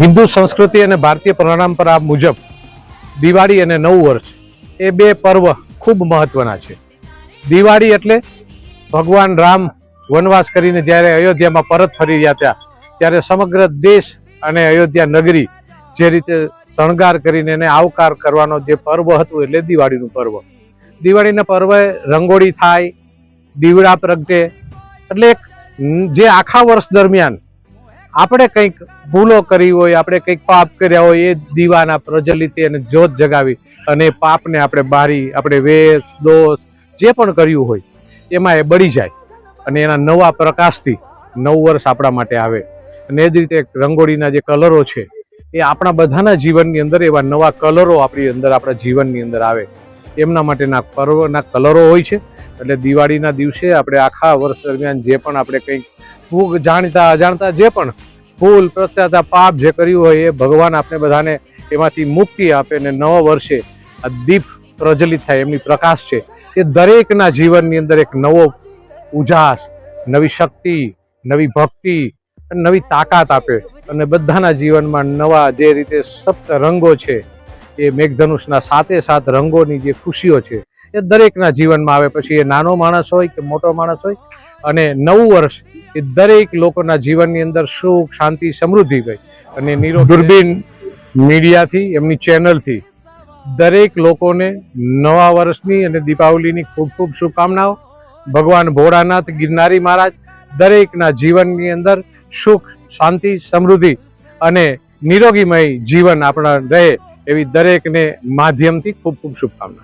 હિન્દુ સંસ્કૃતિ અને ભારતીય પરંપરા મુજબ દિવાળી અને નવું વર્ષ એ બે પર્વ ખૂબ મહત્વના છે. દિવાળી એટલે ભગવાન રામ વનવાસ કરીને જ્યારે અયોધ્યામાં પરત ફરી રહ્યા હતા, ત્યારે સમગ્ર દેશ અને અયોધ્યા નગરી જે રીતે શણગાર કરીને એને આવકાર કરવાનો જે પર્વ હતું એટલે દિવાળીનું પર્વ. દિવાળીના પર્વે રંગોળી થાય, દીવડા પ્રગટે, એટલે જે આખા વર્ષ દરમિયાન આપણે કંઈક ભૂલો કરી હોય, આપણે કંઈક પાપ કર્યા હોય, એ દીવાના પ્રજલિત અને જ્યોત જગાવી અને પાપને આપણે બારી, આપણે વેશ, દોષ, જે પણ કર્યું હોય, એમાં એ બળી જાય. અને એના નવા પ્રકાશથી નવું વર્ષ આપણા માટે આવે. અને એ જ રીતે રંગોળીના જે કલરો છે, એ આપણા બધાના જીવનની અંદર, એવા નવા કલરો આપણી અંદર, આપણા જીવનની અંદર આવે. એમના માટેના પર્વના કલરો હોય છે. એટલે દિવાળીના દિવસે આપણે આખા વર્ષ દરમિયાન જે પણ આપણે કંઈક ભૂગ જાણતા અજાણતા જે પણ ભૂલ પ્રત્યાતા પાપ જે કર્યું હોય એ ભગવાન આપણે બધાને એમાંથી મુક્તિ આપે ને નવા વર્ષે આ દીપ પ્રજ્વલિત થાય, એમની પ્રકાશ છે. એ દરેકના જીવનની અંદર એક નવો ઉજાસ, નવી શક્તિ, નવી ભક્તિ અને નવી તાકાત આપે અને બધાના જીવનમાં નવા જે રીતે સપ્ત રંગો છે, એ મેઘધનુષના સાતે સાત રંગોની જે ખુશીઓ છે, એ દરેકના જીવનમાં આવે. પછી એ નાનો માણસ હોય કે મોટો માણસ હોય અને નવું વર્ષ એ દરેક લોકોના જીવનની અંદર સુખ, શાંતિ, સમૃદ્ધિ ગઈ. અને નીરો દુરબીન મીડિયાથી, એમની ચેનલથી દરેક લોકોને નવા વર્ષની અને દીપાવલીની ખૂબ ખૂબ શુભકામનાઓ. ભગવાન ભોળાનાથ, ગિરનારી મહારાજ દરેકના જીવનની અંદર સુખ, શાંતિ, સમૃદ્ધિ અને નિરોગીમય જીવન આપણા રહે એવી દરેકને માધ્યમથી ખૂબ ખૂબ શુભકામના.